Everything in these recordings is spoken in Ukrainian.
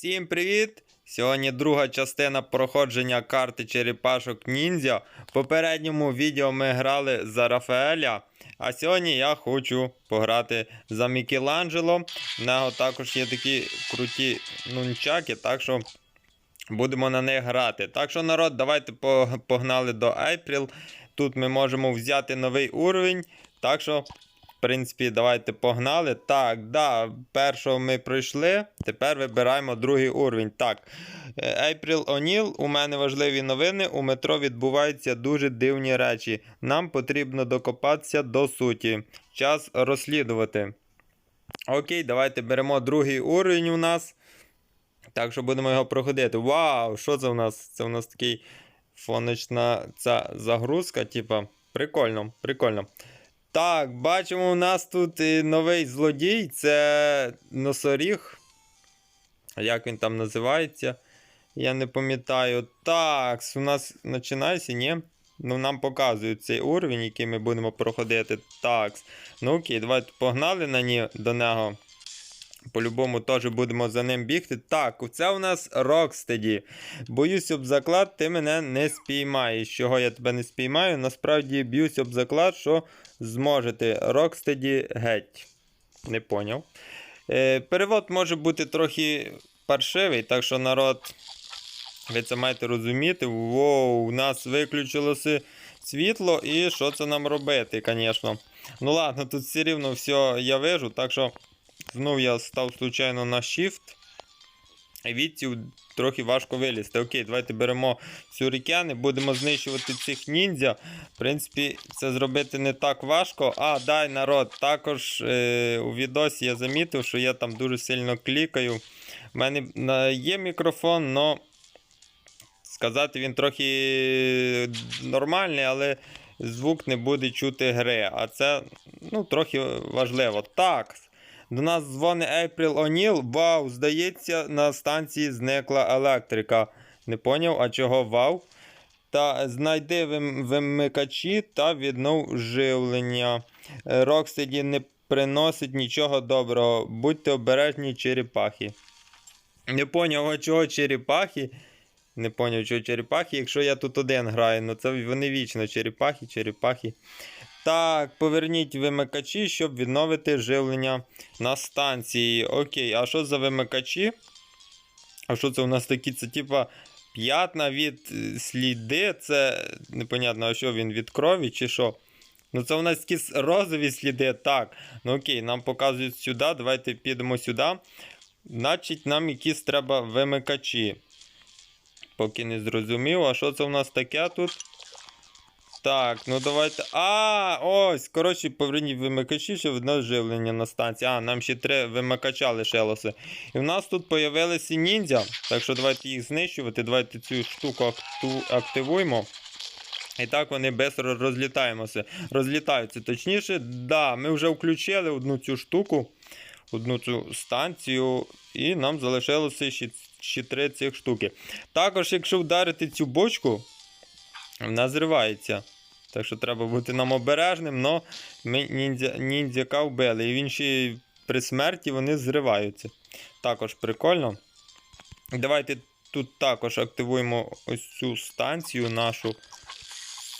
Всім привіт! Сьогодні друга частина проходження карти черепашок ніндзя. В попередньому відео ми грали за Рафаеля. А сьогодні я хочу пограти за Мікеланджело. В нього також є такі круті нунчаки, так що будемо на них грати. Так що, народ, давайте погнали до April. Тут ми можемо взяти новий уровень. Так що принципі, давайте погнали. Так, да, першого ми пройшли. Тепер вибираємо другий уровень. Так. е, April O'Neil, у мене важливі новини. У метро відбуваються дуже дивні речі. Нам потрібно докопатися до суті. Час розслідувати. Окей, давайте беремо другий уровень у нас. Так що будемо його проходити. Вау! Що це у нас? Це у нас такий фоночна ця загрузка, типа. Прикольно, прикольно. Так, бачимо, у нас тут новий злодій. Це носоріг. Як він там називається? Я не пам'ятаю. Так, у нас починається, ні? Ну, нам показують цей уровень, який ми будемо проходити. Так. Ну окей, давайте погнали на ні, до нього. По-любому теж будемо за ним бігти. Так, це у нас Рокстеді. Боюсь об заклад, ти мене не спіймаєш. Чого я тебе не спіймаю? Насправді б'юсь об заклад, що зможете. Рокстеді геть. Не поняв. Е, перевод може бути трохи паршивий, так що народ, ви це маєте розуміти. Воу, у нас виключилося світло, і що це нам робити, звісно. Ну ладно, тут все рівно все я вижу, так що знов я став случайно на Shift. І трохи важко вилізти. Окей, давайте беремо сюрікени, будемо знищувати цих ніндзя. В принципі, це зробити не так важко. А, дай народ. Також е, у відосі я замітив, що я там дуже сильно клікаю. У мене є мікрофон, але сказати він трохи нормальний, але звук не буде чути гри. А це ну, трохи важливо. Так. До нас дзвонить April O'Neil. Вау, здається, на станції зникла електрика. Не поняв, а чого вау? Та знайди вим- вимикачі та віднов живлення. Е, Рокстеді не приносить нічого доброго. Будьте обережні черепахи. Не поняв, а чого черепахи? Не поняв, чого черепахи, якщо я тут один граю, ну це вони вічно черепахи, черепахи. Так, поверніть вимикачі, щоб відновити живлення на станції. Окей, а що за вимикачі? А що це у нас такі? Це типа п'ятна від е, сліди. Це непонятно, а що він від крові чи що? Ну, це у нас якісь розові сліди. Так. Ну окей, нам показують сюди. Давайте підемо сюди. Значить, нам якісь треба вимикачі. Поки не зрозумів, а що це у нас таке тут? Так, ну давайте. А, ось, коротше, поверніть вимикачі, щоб відно живлення на станції. А, нам ще три вимикача лишилося. І в нас тут появилися ніндзя. Так що давайте їх знищувати. Давайте цю штуку активуємо. І так вони швидко розлітаємося. Розлітаються. Точніше, да, ми вже включили одну цю штуку, одну цю станцію, і нам залишилося ще, ще три цих штуки. Також, якщо вдарити цю бочку, вона зривається. Так що треба бути нам обережним, але ми ніндзя, ніндзяка вбили. І він ще при смерті вони зриваються. Також прикольно. Давайте тут також активуємо ось цю станцію нашу.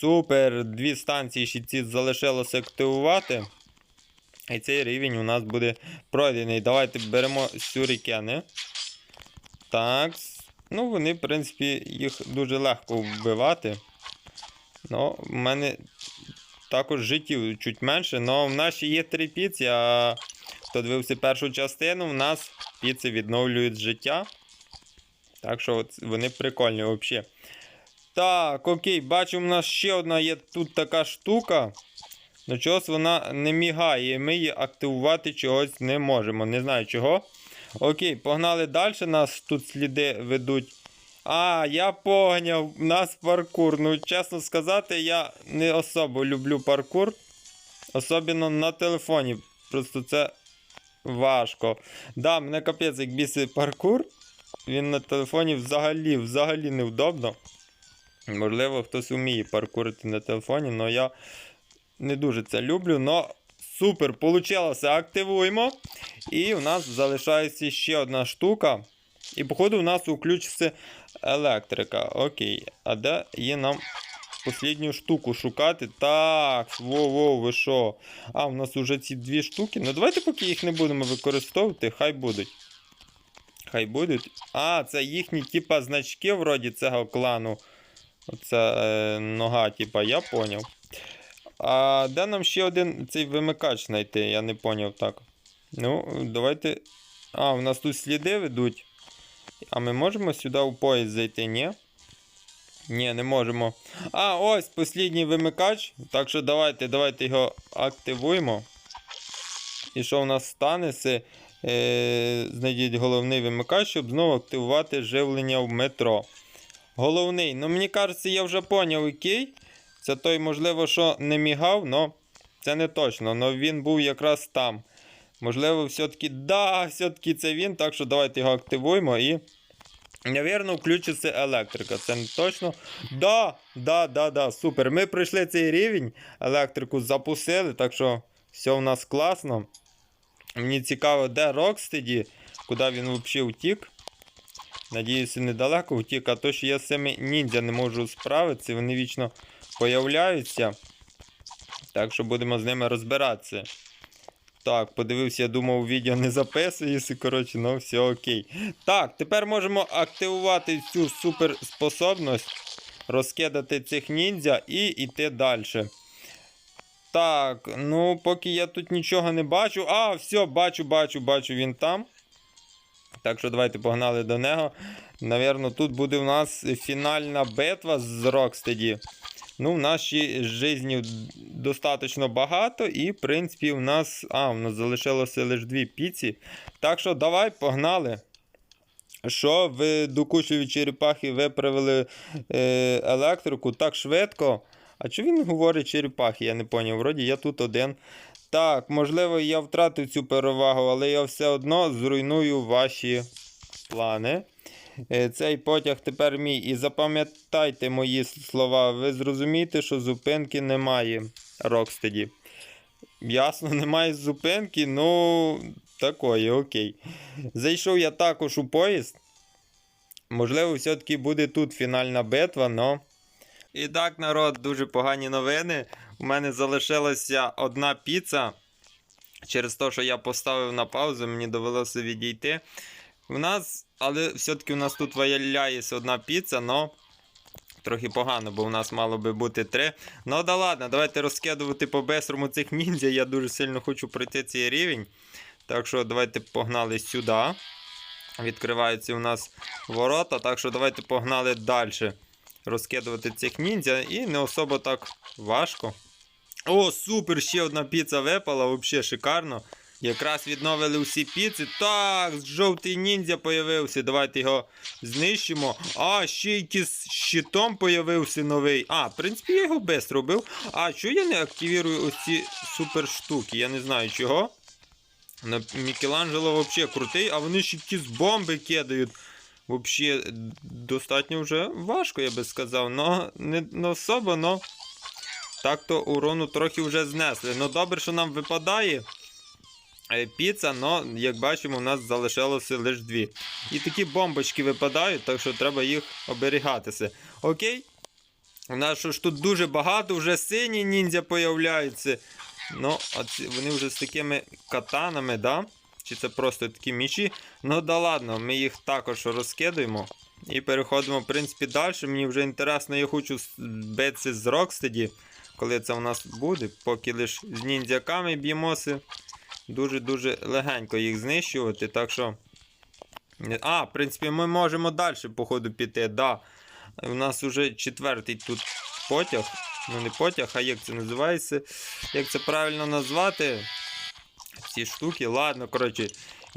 Супер! Дві станції ще ці залишилося активувати. І цей рівень у нас буде пройдений. Давайте беремо сюрікени. Так. Ну, вони, в принципі, їх дуже легко вбивати. Ну, в мене також життів чуть менше, але в нас ще є три піці, а хто дивився першу частину, в нас піци відновлюють життя. Так що вони прикольні взагалі. Так, окей, бачу, у нас ще одна є тут така штука. Ну, чогось вона не мігає, і ми її активувати чогось не можемо. Не знаю чого. Окей, погнали далі. Нас тут сліди ведуть. А, я поняв, у нас паркур. Ну, чесно сказати, я не особо люблю паркур. Особливо на телефоні. Просто це важко. Да, мене капець, як бісить паркур. Він на телефоні взагалі, взагалі невдобно. Можливо, хтось вміє паркурити на телефоні, але я не дуже це люблю. Но супер, получилося. Активуємо. І у нас залишається ще одна штука. І, походу, у нас включиться електрика. Окей. А де є нам послідню штуку шукати? Так, во-во, ви що? А, у нас уже ці дві штуки. Ну давайте поки їх не будемо використовувати, хай будуть. Хай будуть. А, це їхні, типа, значки вроді цього клану. Оце е, нога, типа, я поняв. А де нам ще один цей вимикач знайти? Я не поняв так. Ну, давайте. А, у нас тут сліди ведуть. А ми можемо сюди у поїзд зайти, ні? Ні, не можемо. А, ось послідній вимикач. Так що давайте, давайте його активуємо. І що у нас стане? Е, знайдіть головний вимикач, щоб знову активувати живлення в метро. Головний. Ну, мені кажеться, я вже поняв, який. Це той, можливо, що не мігав, але це не точно. Но він був якраз там. Можливо, все-таки, да, все-таки це він. Так що давайте його активуємо і. Навірно, включиться електрика. Це не точно. Да, да, да, да, супер. Ми пройшли цей рівень, електрику запустили, так що все у нас класно. Мені цікаво, де Рокстеді, куди він взагалі втік. Надіюся, недалеко втік, а то, що я з цими ніндзя не можу справитися, вони вічно появляються. Так що будемо з ними розбиратися. Так, подивився, я думав, відео не записується, коротше, ну все окей. Так, тепер можемо активувати цю суперспособність, розкидати цих ніндзя і йти далі. Так, ну поки я тут нічого не бачу. А, все, бачу, бачу, бачу, він там. Так що давайте погнали до нього. Навірно, тут буде у нас фінальна битва з Рокстеді. Ну, в нашій житті достатньо багато, і, в принципі, у нас. А, у нас залишилося лише дві піці. Так що давай, погнали. Що ви до кучові черепахи виправили е, електрику так швидко? А чи він говорить черепахи? Я не поняв. Вроді я тут один. Так, можливо, я втратив цю перевагу, але я все одно зруйную ваші плани. Е, Цей потяг тепер мій. І запам'ятайте мої слова. Ви зрозумієте, що зупинки немає. Рокстеді. Ясно, немає зупинки, ну такої, окей. Зайшов я також у поїзд. Можливо, все-таки буде тут фінальна битва, но. І так, народ, дуже погані новини. У мене залишилася одна піца. Через те, що я поставив на паузу, мені довелося відійти. У нас, але все-таки у нас тут валяється одна піца, но трохи погано, бо у нас мало би бути три. Ну да ладно, давайте розкидувати по бестрому цих ніндзя. Я дуже сильно хочу пройти цей рівень. Так що давайте погнали сюди. Відкриваються у нас ворота, так що давайте погнали далі. Розкидувати цих ніндзя і не особо так важко. О, супер! Ще одна піца випала, взагалі шикарно. Якраз відновили всі піци. Так, жовтий ніндзя появився. Давайте його знищимо. А, ще якийсь з щитом появився новий. А, в принципі, я його без робив. А, чого я не активірую ось ці супер? Я не знаю чого. Мікеланджело взагалі крутий, а вони ще якісь бомби кидають. Взагалі, достатньо вже важко, я би сказав. Но не, не особо, но так-то урону трохи вже знесли. Ну добре, що нам випадає піца, но, як бачимо, у нас залишилося лише дві. І такі бомбочки випадають, так що треба їх оберігатися. Окей? У нас що ж тут дуже багато, вже сині ніндзя появляються. Ну, а ці, вони вже з такими катанами, да? Чи це просто такі мічі? Ну да ладно, ми їх також розкидуємо. І переходимо, в принципі, далі. Мені вже інтересно, я хочу битися з Рокстеді, коли це у нас буде. Поки лише з ніндзяками б'ємося. Дуже-дуже легенько їх знищувати. Так що. А, в принципі, ми можемо далі, походу, піти. Да. У нас вже четвертий тут потяг. Ну, не потяг, а як це називається? Як це правильно назвати? Ці штуки, ладно, коротше.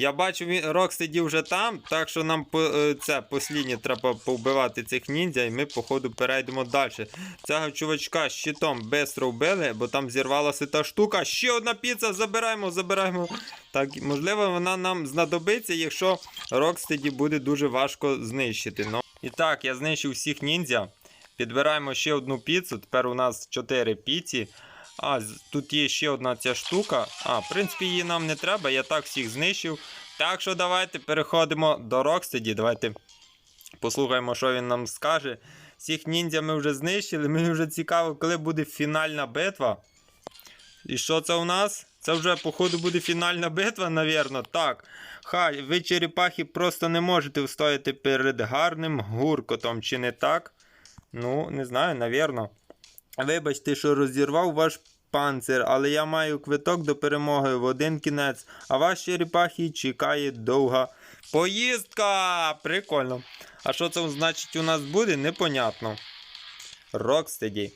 Я бачу, він Рокстеді вже там, так що нам е, це посліднє треба повбивати цих ніндзя, і ми, походу, перейдемо далі. Цього чувачка з щитом бистро вбили, бо там зірвалася та штука. Ще одна піца, забираємо, забираємо. Так, можливо, вона нам знадобиться, якщо Рокстеді буде дуже важко знищити. Ну. І так, я знищив всіх ніндзя. Підбираємо ще одну піцу. Тепер у нас 4 піці. А, тут є ще одна ця штука. А, в принципі, її нам не треба. Я так всіх знищив. Так що давайте переходимо до Рокстеді. Давайте послухаємо, що він нам скаже. Всіх ніндзя ми вже знищили. Мені вже цікаво, коли буде фінальна битва. І що це у нас? Це вже, походу, буде фінальна битва, навірно. Так. Хай, ви черепахи просто не можете встояти перед гарним гуркотом, чи не так? Ну, не знаю, навірно. Вибачте, що розірвав ваш панцир, але я маю квиток до перемоги в один кінець, а вас черепахи чекає довга поїздка. Прикольно. А що це значить у нас буде, непонятно. Рокстеді.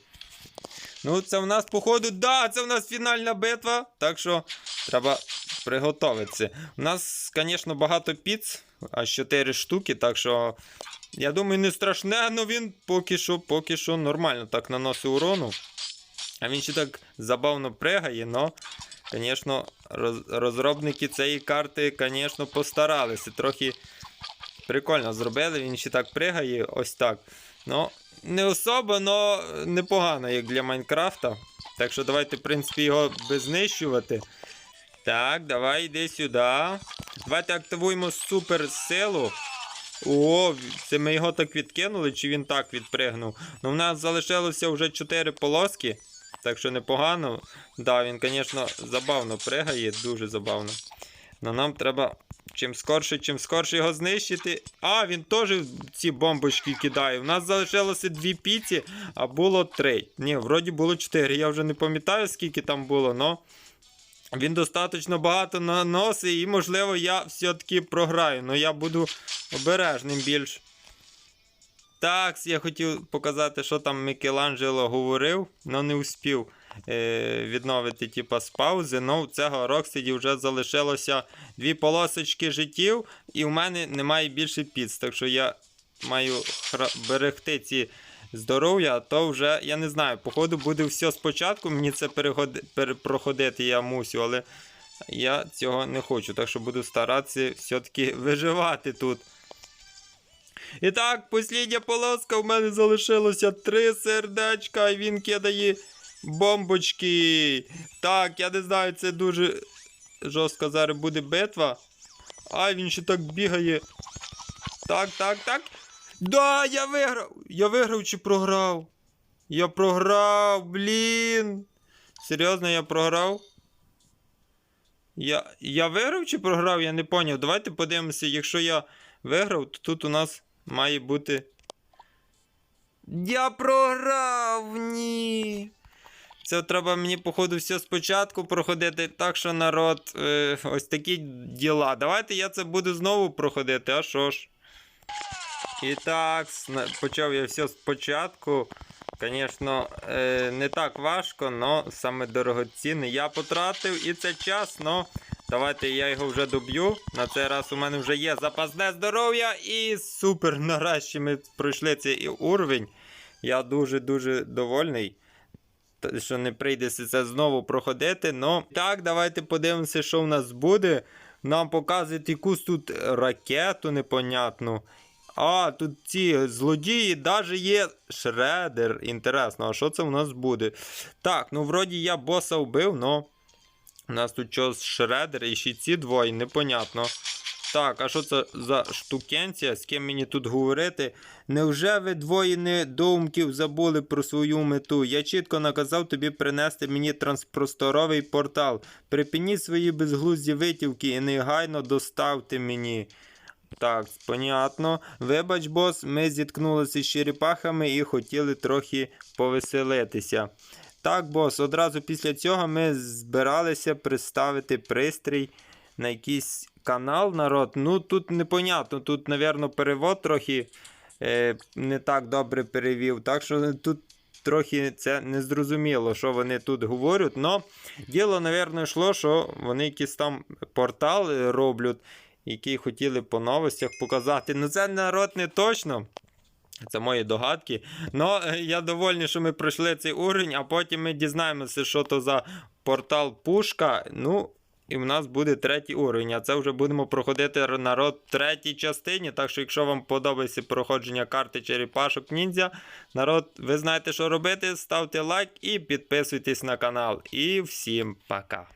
Ну, це в нас, походу, да, це в нас фінальна битва. Так що треба приготуватися. У нас, звісно, багато піц, аж 4 штуки, так що. Я думаю, не страшне, але він поки що, поки що нормально так наносить урону. А він ще так забавно пригає, но, звісно, роз, розробники цієї карти, звісно, постаралися. Трохи прикольно зробили, він ще так пригає, ось так. Ну, не особо, но непогано, як для Майнкрафта. Так що давайте, в принципі, його знищувати. Так, давай йди сюди. Давайте активуємо суперсилу. О, це ми його так відкинули, чи він так відпригнув. Ну, в нас залишилося вже 4 полоски. Так що непогано. Да, він, звісно, забавно пригає, дуже забавно. Но нам треба чим скорше, чим скорше його знищити. А, він теж ці бомбочки кидає. У нас залишилося дві піці, а було три. Ні, вроді було чотири. Я вже не пам'ятаю, скільки там було, но. Він достатньо багато наносить, і, можливо, я все-таки програю. але я буду обережним більш. Так, я хотів показати, що там Мікеланджело говорив, але не успів е, відновити типа, з паузи. Ну, цього Рокстеді вже залишилося дві полосочки життів, і в мене немає більше піц. Так що я маю берегти ці здоров'я, то вже, я не знаю, походу буде все спочатку, мені це переходи, пере, проходити я мусю, але я цього не хочу. Так що буду старатися все-таки виживати тут. І так, послідня полоска в мене залишилося три сердечка, і він кидає бомбочки. Так, я не знаю, це дуже жорстко зараз буде битва. А, він ще так бігає. Так, так, так. Да, я виграв! Я виграв чи програв? Я програв, блін. Серйозно, я програв? Я, я виграв чи програв? Я не поняв. Давайте подивимося, якщо я виграв, то тут у нас має бути. Я програв! Ні. Це треба мені, походу, все спочатку проходити. Так що народ, е, ось такі діла. Давайте я це буду знову проходити, а що ж? І так, почав я все спочатку. Звісно, е, не так важко, але саме дорогоцінне я потратив і це час, но давайте я його вже доб'ю. На цей раз у мене вже є запасне здоров'я і супер. Нарешті ми пройшли цей уровень. Я дуже-дуже довольний. Що не прийдеться це знову проходити. Но так, давайте подивимося, що в нас буде. Нам показують якусь тут ракету непонятну. А, тут ці злодії, навіть є шредер. Інтересно, а що це у нас буде? Так, ну вроді я боса вбив, но у нас тут щось шредер і ще ці двоє, непонятно. Так, а що це за штукенція? З ким мені тут говорити? Невже ви двоє недоумків забули про свою мету? Я чітко наказав тобі принести мені транспросторовий портал. Припиніть свої безглузді витівки і негайно доставте мені. Так, понятно. Вибач, бос, ми зіткнулися з черепахами і хотіли трохи повеселитися. Так, бос, одразу після цього ми збиралися представити пристрій на якийсь канал народ. Ну, тут непонятно, тут, напевно, перевод трохи е, не так добре перевів. Так що тут трохи це незрозуміло, що вони тут говорять. Но діло, напевно, йшло, що вони якийсь там портал роблять, який хотіли по новостях показати. Ну, це народ не точно. Це мої догадки. Ну, я довольний, що ми пройшли цей уровень, а потім ми дізнаємося, що то за портал пушка. Ну, і в нас буде третій уровень. А це вже будемо проходити народ в третій частині. Так що, якщо вам подобається проходження карти черепашок ніндзя, народ, ви знаєте, що робити. Ставте лайк і підписуйтесь на канал. І всім пока.